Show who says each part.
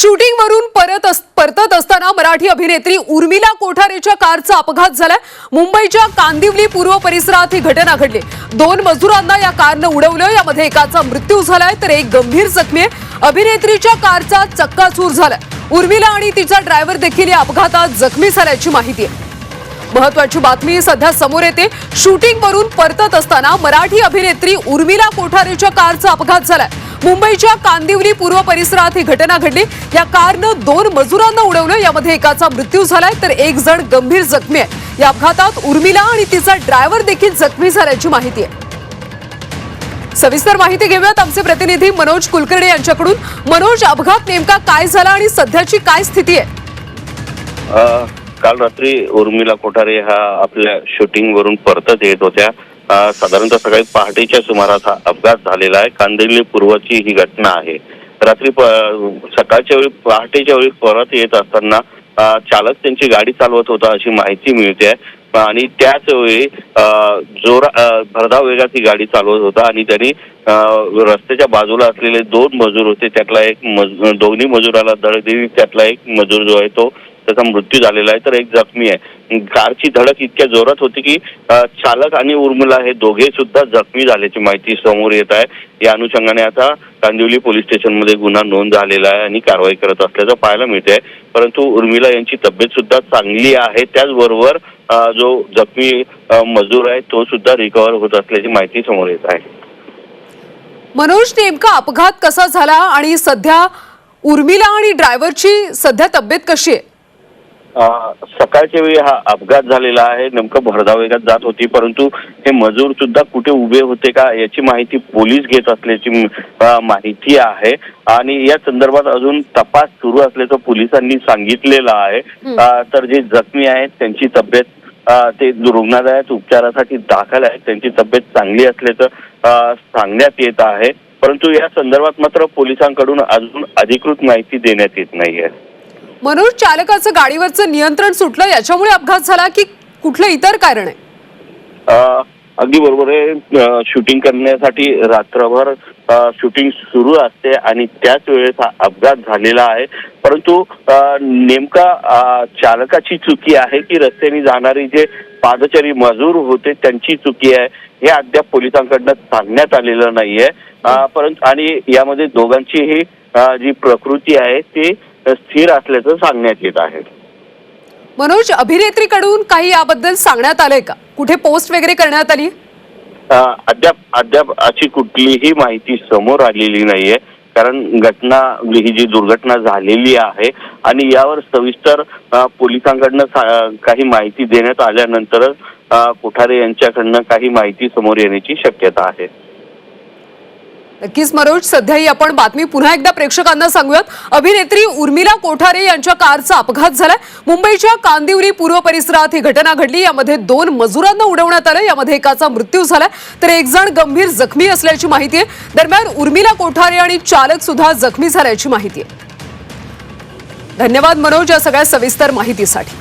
Speaker 1: Shooting वरून परत अस- परतत असताना मराठी अभिनेत्री उर्मिला कोठारेच्या कारचा अपघात झालाय. मुंबईच्या कांदिवली पूर्व परिसरात ही घटना घडली. दोन मजुरांना या कारनं उडवलं. यामध्ये एकाचा मृत्यू झालाय तर एक गंभीर जखमी आहे. अभिनेत्रीच्या कारचा चक्काचूर झालाय. उर्मिला आणि तिचा ड्रायव्हर देखील या अपघातात जखमी झाल्याची माहिती आहे. महत्वाची बातमी सध्या समोर येते. शूटिंग वरून परतत असताना मराठी अभिनेत्री उर्मिला कोठारेच्या कारचा अपघात झालाय. मुंबईच्या कांदिवली पूर्व परिसरात ही घटना घडली. या कारनं दोन मजुरांना उडवलं. यामध्ये एकाचा मृत्यू झालाय तर एक जण गंभीर जखमी आहे. या अपघातात उर्मिला आणि तिचा ड्रायव्हर देखील जखमी झाल्याची माहिती आहे. सविस्तर माहिती घेऊयात आमचे प्रतिनिधी मनोज कुलकर्णी यांच्याकडून. मनोज अपघात नेमका काय झाला आणि सध्याची काय स्थिती आहे?
Speaker 2: काल रात्री उर्मिला कोठारे हा आपल्या शूटिंग वरून परतत येत होत्या. साधारणतः सकाळी पहाटेच्या सुमारास हा अपघात झालेला आहे. कांदिवली पूर्वची ही घटना आहे. रात्री सकाळच्या वेळी पहाटेच्या वेळी परत येत असताना चालक त्यांची गाडी चालवत होता अशी माहिती मिळते. आणि त्याच वेळी जोरा भरधाव वेगात ही गाडी चालवत होता आणि त्यांनी रस्त्याच्या बाजूला असलेले दोन मजूर होते. त्यातला एक मज दोन्ही मजुराला धडक दिली त्यातला एक मजूर जो आहे तो त्याचा मृत्यू झालेला आहे तर एक जखमी आहे. कारची धडक इतक्या जोरात होती की चालक आणि उर्मिला हे दोघे सुद्धा जखमी झाल्याची माहिती समोर येत आहे. या अनुषंगाने आता कांदिवली पोलीस स्टेशनमध्ये गुन्हा नोंद झालेला आहे आणि कारवाई करत असल्याचं पाहायला मिळते परंतु उर्मिला यांची तब्येत सुद्धा चांगली आहे. त्याचबरोबर जो जखमी मजूर आहे तो सुद्धा रिकव्हर होत असल्याची माहिती समोर येत आहे.
Speaker 1: मनोज नेमका अपघात कसा झाला आणि सध्या उर्मिला आणि ड्रायव्हरची सध्या तब्येत कशी आहे?
Speaker 2: सकाळच्या वेळी हा अपघात झालेला आहे. नेमकं भरधाव वेगात जात होती परंतु हे मजूर सुद्धा कुठे उभे होते का याची माहिती पोलीस घेत असल्याची माहिती आहे. आणि या संदर्भात अजून तपास सुरू असल्याचं पोलिसांनी सांगितलेलं आहे. तर जे जखमी आहेत त्यांची तब्येत ते रुग्णालयात उपचारासाठी दाखल आहेत. त्यांची तब्येत चांगली असल्याचं सांगण्यात येत आहे. परंतु या संदर्भात मात्र पोलिसांकडून अजून अधिकृत माहिती देण्यात येत नाहीये.
Speaker 1: मनोज चालकाचं गाडीवरचं नियंत्रण सुटलं याच्यामुळे अपघात झाला की कुठलं इतर कारण आहे?
Speaker 2: अ, अगदी बरोबर आहे. अ, शूटिंग करण्यासाठी रात्रभर अ, शूटिंग सुरू असते आणि त्याच वेळेस हा अपघात झालेला आहे. परंतु अ, नेमका अ, चालकाची चुकी आहे की रस्त्याने जाणारे जे पादचारी मजूर होते त्यांची चुकी आहे हे अद्याप पोलिसांकडनं सांगण्यात आलेलं नाहीये. अ, परंतु आणि यामध्ये दोघांचीही अ, जी प्रकृती आहे ती स्थिर असल्याचं सांगण्यात येत आहे.
Speaker 1: मनोज अभिनेत्रीकडून काही याबद्दल सांगण्यात आलंय का? कुठे पोस्ट वगैरे करण्यात आली?
Speaker 2: अद्याप अद्याप अशी कुठलीही माहिती समोर आलेली नाहीये. कारण घटना ही जी दुर्घटना झालेली आहे आणि यावर सविस्तर पोलिसांकडनं काही माहिती देण्यात आल्यानंतरच अ, कोठारे यांच्याकडनं काही माहिती समोर येण्याची शक्यता आहे.
Speaker 1: नक्कीच मनोज सध्या ही आपण बातमी पुन्हा एकदा प्रेक्षकांना सांगूयात. अभिनेत्री उर्मिला कोठारे यांच्या कारचा अपघात झालाय. मुंबईच्या कांदिवली पूर्व परिसरात ही घटना घडली. यामध्ये दोन मजुरांना उडवण्यात आलं. यामध्ये एकाचा मृत्यू झालाय. तर एक जण गंभीर जखमी असल्याची माहिती आहे. दरम्यान उर्मिला कोठारे आणि चालक सुद्धा जखमी झाल्याची माहिती आहे. धन्यवाद मनोज या सगळ्या सविस्तर माहितीसाठी.